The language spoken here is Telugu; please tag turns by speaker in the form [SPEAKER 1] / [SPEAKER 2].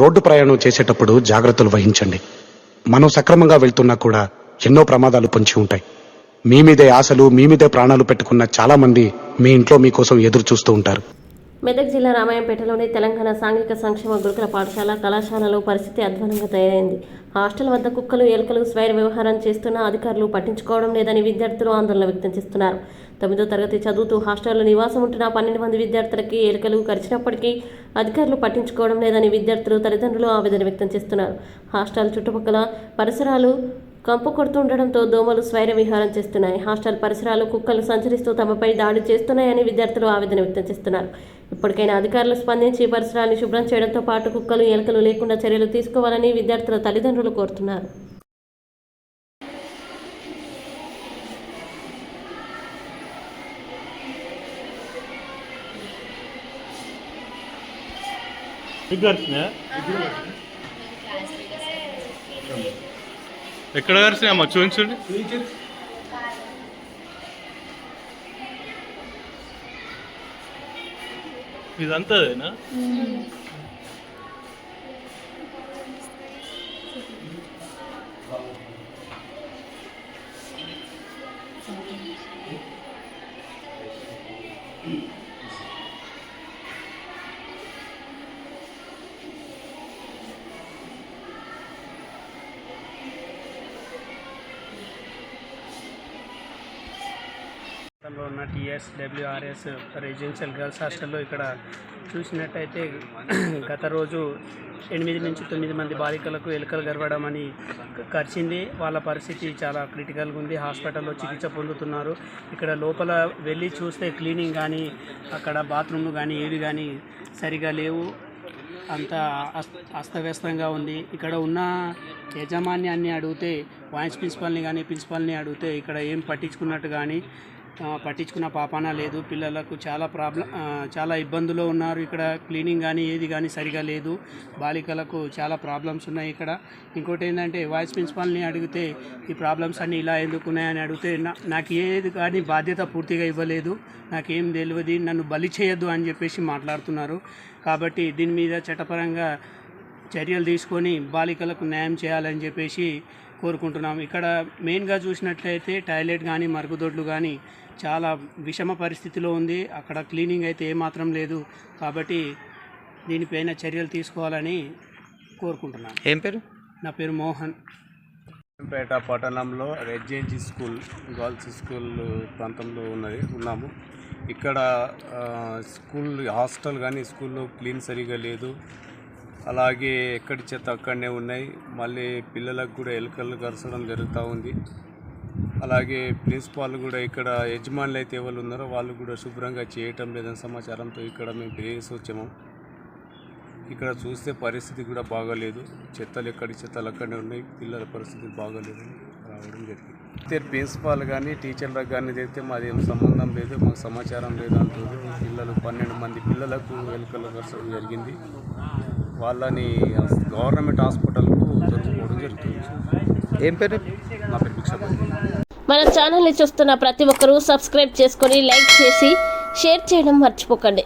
[SPEAKER 1] రోడ్డు ప్రయాణం చేసేటప్పుడు జాగ్రత్తలు వహించండి. మనం సక్రమంగా వెళ్తున్నా కూడా ఎన్నో ప్రమాదాలు పొంచి ఉంటాయి. మీ మీదే ఆశలు మీ మీదే ప్రాణాలు పెట్టుకున్న చాలా మంది మీ ఇంట్లో మీకోసం ఎదురు చూస్తూ ఉంటారు.
[SPEAKER 2] మెదక్ జిల్లా రామాయంపేటలోని తెలంగాణ సాంఘిక సంక్షేమ గురుకుల పాఠశాల కళాశాలలో పరిస్థితి అధ్వానంగా తయారైంది. హాస్టల్ వద్ద కుక్కలు ఎలుకలు స్వైర వ్యవహారం చేస్తున్న అధికారులు పట్టించుకోవడం లేదని విద్యార్థులు ఆందోళన వ్యక్తం చేస్తున్నారు. తొమ్మిదో తరగతి చదువుతూ హాస్టల్లో నివాసం ఉంటున్న పన్నెండు మంది విద్యార్థులకి ఎలుకలు కరిచినప్పటికీ అధికారులు పట్టించుకోవడం లేదని విద్యార్థులు తల్లిదండ్రులు ఆవేదన వ్యక్తం చేస్తున్నారు. హాస్టల్ చుట్టుపక్కల పరిసరాలు కంపు కొడుతుండడంతో దోమలు స్వైర విహారం చేస్తున్నాయి హాస్టల్ పరిసరాలు కుక్కలు సంచరిస్తూ తమపై దాడి చేస్తున్నాయని విద్యార్థులు ఆవేదన వ్యక్తం చేస్తున్నారు ఇప్పటికైనా అధికారులు స్పందించి పరిసరాన్ని శుభ్రం చేయడంతో పాటు కుక్కలు ఎలుకలు లేకుండా చర్యలు తీసుకోవాలని విద్యార్థుల తల్లిదండ్రులు కోరుతున్నారు
[SPEAKER 3] విద్యార్థినా ఎక్కడ కలిసినాయమ్మా చూపించండి. ఇదంతాదేనా
[SPEAKER 4] ప్రాంతంలో ఉన్న టీఎస్ డబ్ల్యూఆర్ఎస్ రెసిడెన్షియల్ గర్ల్స్ హాస్టల్లో ఇక్కడ చూసినట్టయితే గత రోజు ఎనిమిది నుంచి తొమ్మిది మంది బాలికలకు ఎలుకలు గర్వడం అని కరిచింది. వాళ్ళ పరిస్థితి చాలా క్రిటికల్గా ఉంది. హాస్పిటల్లో చికిత్స పొందుతున్నారు. ఇక్కడ లోపల వెళ్ళి చూస్తే క్లీనింగ్ కానీ అక్కడ బాత్రూమ్లు కానీ ఏవి కానీ సరిగా లేవు. అంత అస్తవ్యస్తంగా ఉంది. ఇక్కడ ఉన్న యజమాన్యాన్ని అడిగితే వైస్ ప్రిన్సిపాల్ని కానీ ప్రిన్సిపాల్ని అడిగితే ఇక్కడ ఏం పట్టించుకున్నట్టు కానీ పట్టించుకున్న పాపాన లేదు. పిల్లలకు చాలా ప్రాబ్లం చాలా ఇబ్బందులు ఉన్నారు. ఇక్కడ క్లీనింగ్ కానీ ఏది కానీ సరిగా లేదు. బాలికలకు చాలా ప్రాబ్లమ్స్ ఉన్నాయి ఇక్కడ. ఇంకోటి ఏంటంటే వాయిస్ ప్రిన్సిపాల్ని అడిగితే ఈ ప్రాబ్లమ్స్ అన్నీ ఇలా ఎందుకున్నాయని అడిగితే నాకు ఏది కానీ బాధ్యత పూర్తిగా ఇవ్వలేదు. నాకేం తెలియదు. నన్ను బలి చేయొద్దు అని చెప్పేసి మాట్లాడుతున్నారు. కాబట్టి దీని మీద చట్టపరంగా చర్యలు తీసుకొని బాలికలకు న్యాయం చేయాలని చెప్పేసి కోరుకుంటున్నాం ఇక్కడ మెయిన్గా చూసినట్లయితే టాయిలెట్ కానీ మరుగుదొడ్లు కానీ చాలా విషమ పరిస్థితిలో ఉంది. అక్కడ క్లీనింగ్ అయితే ఏమాత్రం లేదు కాబట్టి దీనిపైన చర్యలు తీసుకోవాలని కోరుకుంటున్నాను.
[SPEAKER 5] ఏం పేరు?
[SPEAKER 4] నా పేరు మోహన్.
[SPEAKER 6] పేట పట్టణంలో రెడ్జెన్సీ స్కూల్ గర్ల్స్ స్కూల్ ప్రాంతంలో ఉన్నది ఉన్నాము. ఇక్కడ స్కూల్ హాస్టల్ కానీ స్కూల్లో క్లీన్ సరిగా లేదు. అలాగే ఎక్కడి చెత్త అక్కడనే ఉన్నాయి. మళ్ళీ పిల్లలకు కూడా ఎలుకలు కరచడం జరుగుతూ ఉంది. అలాగే ప్రిన్సిపాల్ కూడా ఇక్కడ యజమానులు అయితే ఎవరు ఉన్నారో వాళ్ళు కూడా శుభ్రంగా చేయటం లేదని సమాచారంతో ఇక్కడ మేము తిరిగేసి వచ్చాము. ఇక్కడ చూస్తే పరిస్థితి కూడా బాగాలేదు. చెత్తలు ఎక్కడి చెత్తలు అక్కడనే ఉన్నాయి. పిల్లల పరిస్థితి బాగాలేదు. రావడం జరిగింది. అయితే ప్రిన్సిపాల్ కానీ టీచర్లకు కానీ చెప్తే మాది ఏం సంబంధం లేదు మాకు సమాచారం లేదు అంటుంది పిల్లలు పన్నెండు మంది పిల్లలకు వెలుకలు కరచడం జరిగింది. వాళ్ళని గవర్నమెంట్ హాస్పిటల్కు తొలగిపోవడం జరుగుతుంది.
[SPEAKER 5] ఏం పేరు?
[SPEAKER 6] నా పేరు
[SPEAKER 2] మన ఛానల్ని చూస్తున్న ప్రతి ఒక్కరూ సబ్స్క్రైబ్ చేసుకొని లైక్ చేసి షేర్ చేయడం మర్చిపోకండి.